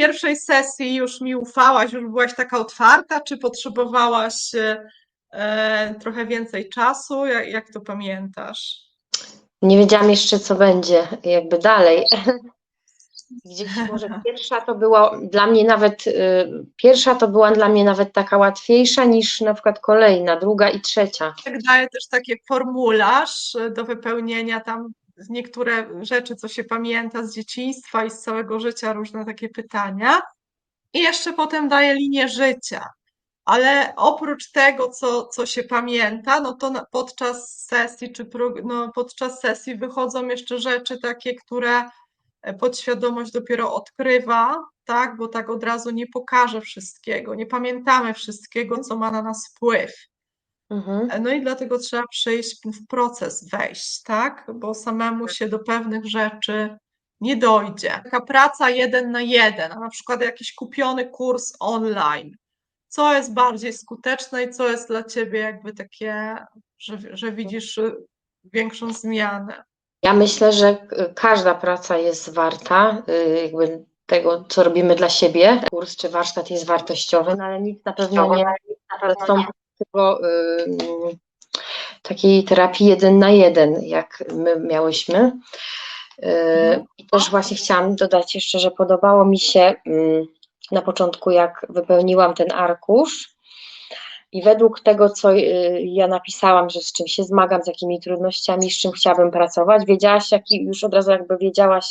pierwszej sesji już mi ufałaś, już byłaś taka otwarta, czy potrzebowałaś e, e, trochę więcej czasu? Jak, jak to pamiętasz? Nie wiedziałam jeszcze, co będzie jakby dalej. Gdzieś może pierwsza to była dla mnie nawet, y, pierwsza to była dla mnie nawet taka łatwiejsza niż na przykład kolejna, druga i trzecia. Tak daje też taki formularz e, do wypełnienia tam niektóre rzeczy, co się pamięta z dzieciństwa i z całego życia, różne takie pytania. I jeszcze potem daje linię życia. Ale oprócz tego, co, co się pamięta, no to podczas sesji czy no podczas sesji wychodzą jeszcze rzeczy takie, które e, podświadomość dopiero odkrywa, tak? Bo tak od razu nie pokaże wszystkiego, nie pamiętamy wszystkiego, co ma na nas wpływ. Mhm. No i dlatego trzeba przejść w proces, wejść, tak? Bo samemu się do pewnych rzeczy nie dojdzie. Taka praca jeden na jeden, a na przykład jakiś kupiony kurs online. Co jest bardziej skuteczne i co jest dla ciebie jakby takie, że, że widzisz y, większą zmianę? Ja myślę, że każda praca jest warta y, jakby tego, co robimy dla siebie. Kurs czy warsztat jest wartościowy, no ale nic na pewno nie zastąpi tego y, takiej terapii jeden na jeden, jak my miałyśmy. Y, I też właśnie chciałam dodać jeszcze, że podobało mi się mm, na początku, jak wypełniłam ten arkusz. I według tego, co y, ja napisałam, że z czym się zmagam, z jakimi trudnościami, z czym chciałabym pracować, wiedziałaś, jaki, już od razu jakby wiedziałaś,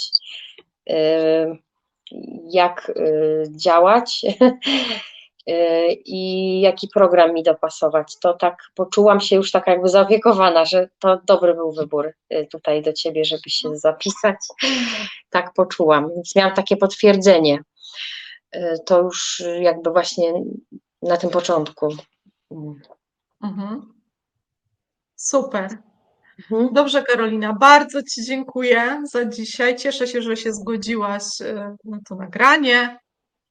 jak działać i jaki program mi dopasować. To tak poczułam się już taka jakby zaopiekowana, że to dobry był wybór y, tutaj do ciebie, żeby się zapisać. Tak poczułam, więc miałam takie potwierdzenie. Y, To już y, jakby właśnie na tym początku. Mhm. Super. Mhm. Dobrze, Karolina, bardzo Ci dziękuję za dzisiaj. Cieszę się, że się zgodziłaś y, na to nagranie.